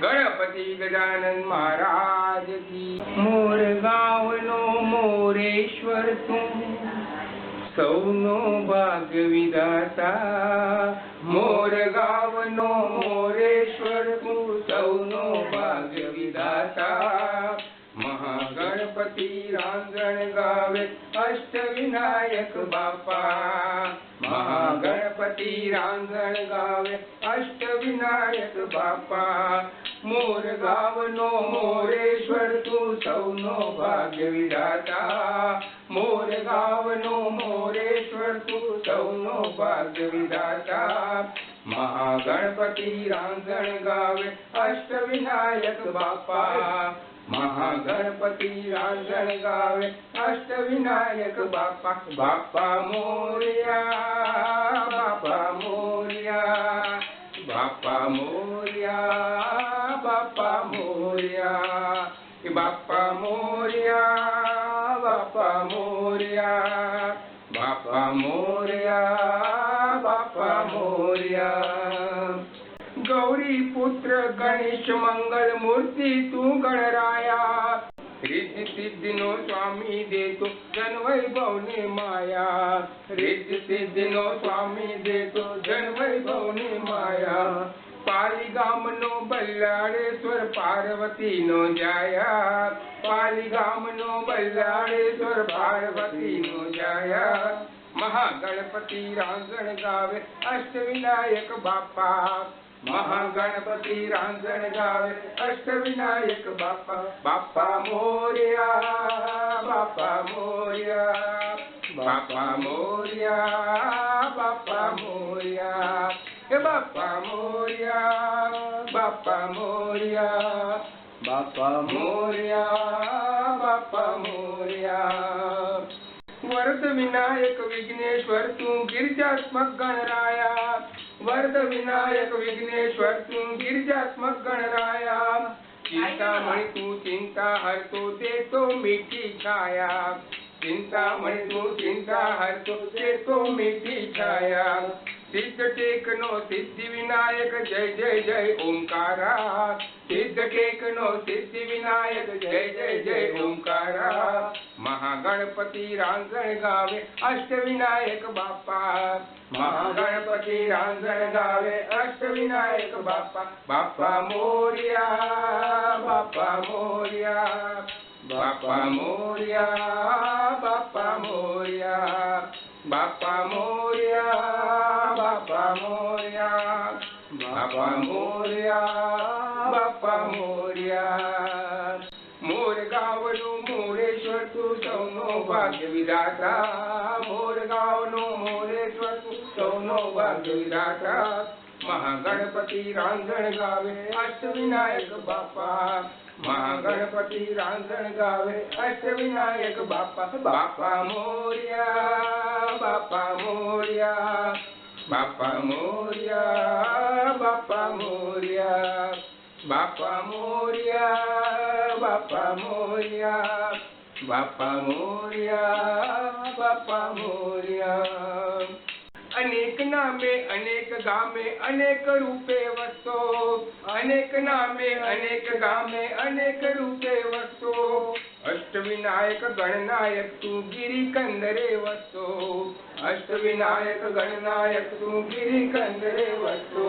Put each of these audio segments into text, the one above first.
ગણપતિ ગજાનંદ મહારાજ કી મોર ગાવનો મોરેશ્વર તું. સૌનો ભાગ વિધાતા મોર ગાવનો મોરેશ્વર તું. સૌનો ભાગ વિધાતા अंगण गावे अष्टविनायक बापा महागणपती रांगण गावे अष्टविनायक बापा. मोर गाव नो मोरेश्वर तू सौनो भाग्य विधाता मोर गाव नो मोरेश्वर तू सौनो भाग्य विधाता महागणपती रांगण गावे अष्टविनायक बापा. महागणपति राजन गावे अष्ट विनायक बापा बापा मोरिया बापा मोरिया बापा मोरिया बापा मोरिया बापा मोरिया बापा मोरिया बापा मोरिया बापा मोरिया। गौरी पुत्र गणेश मंगल मूर्ति तू गणराया। रिद्धि सिद्धि नो स्वामी दे तो जन वैभव ने माया। रिद्धि सिद्धि नो स्वामी दे तो जन वैभव ने माया। पाली गाम नो बल्लाड़ेश्वर पार्वती नो जाया। पाली गाम नो बल्लाड़ेश्वर पार्वती नो जाया। महागणपति रांगण गावे अष्ट विनायक बापा। महागणपति रांगण गावे अष्ट विनायक बापा बापा मोरिया बापा मोरिया बापा मोरिया बापा मोरिया बापा मोरिया बापा मोरिया बापा मोरिया बापा मोरिया। वरद विनायक विघ्नेश्वर, तू गिरजात्मक गणराया विनायक विघ्नेश्वर सिंह गिरजात्मक गणराया। चिंता मणि तू चिंता, हर तो दे तो मीठी छाया। चिंता मणि तू चिंता, हर तो दे तो मीठी छाया। सिद्ध टेकनो सिद्धि विनायक जय जय जय ओंकारा सिद्ध टेकनो सिद्धि विनायक जय जय जय ओंकारा महागणपति रांझण गावे अष्ट विनायक बापा महागणपति रांझण गावे अष्ट विनायक बापा बापा मोरिया बापा मोरिया। बापा मोरिया बापा मोरिया। बापा मोरिया। મોર્યા મોર ગાવનું મોરેશ્વર તું સૌનો ભાગ્ય વિધાતા મોર ગાવનું મોરેશ્વર તું સૌનો ભાગ્ય વિધાતા મહાગણપતિ રાંગણ ગાવે અષ્ટ વિનાયક બાપા મહાગણપતિ રાંગણ ગાવે અષ્ટ વિનાયક બાપા બાપા મોર્યા બાપા મોર્યા બાપા મોર્યા બાપા Morya Bapa Moria, Bapa Moria, Bapa Moria, Bapa Moria. अनेक नामे अनेक गामे अनेक रूपे वसो अनेक नामे अनेक गामे अनेक रूपे वसो अष्टविनायक गणनायक तू गिरी कंदरे वसो. अष्टविनायक गणनायक तू गिरी कंदरे वसो.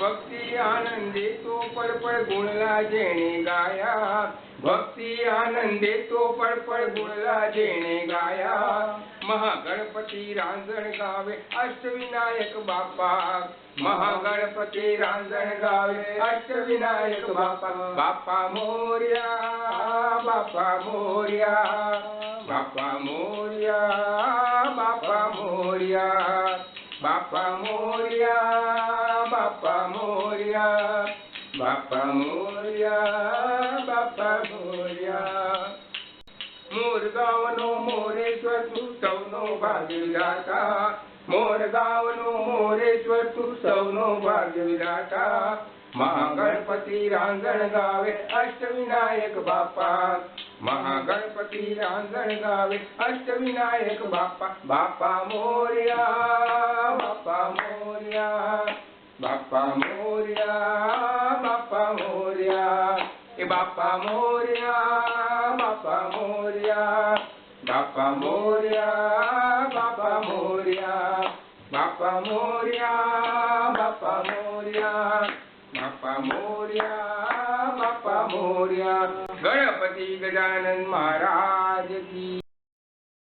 भक्ती आनंदे तो पळपळ गुणला जेणे गाया. भक्ती आनंदे तो पळपळ गुणला जेणे गाया. પર ગુણલા જેણે ગાયા મહાગણપતિ રાંગણ ગાવે અષ્ટ વિનાયક બાપા મહાગણપતિ રાંગણ ગાવે અષ્ટ વિનાયક બાપા બાપા મોર્યા બાપા મોર્યા બાપા મોર્યા બાપા મોર્યા બાપા મોર્યા બાપા મોર્યા બાપા મોર્યા બાપા સૌનો ભાગ્ય વિધાતા મોરગાંવનો મોરેશ્વર તું સૌનો ભાગ્ય વિધાતા મહાગણપતિ રાંગણ ગાવે અષ્ટ વિનાયક બાપા મહાગણપતિ રાંગણ ગાવે અષ્ટ વિનાયક બાપા બાપા મોર્યા બાપા મોર્યા બાપા મોર્યા બાપા મોર્યા એ બાપા મોર્યા બાપા મોર્યા बापा मोर्या बापा मोर्या बापा मोर्या बापा मोर्या बापा मोर्या बापा मोर्या. गणपती गजानन महाराज की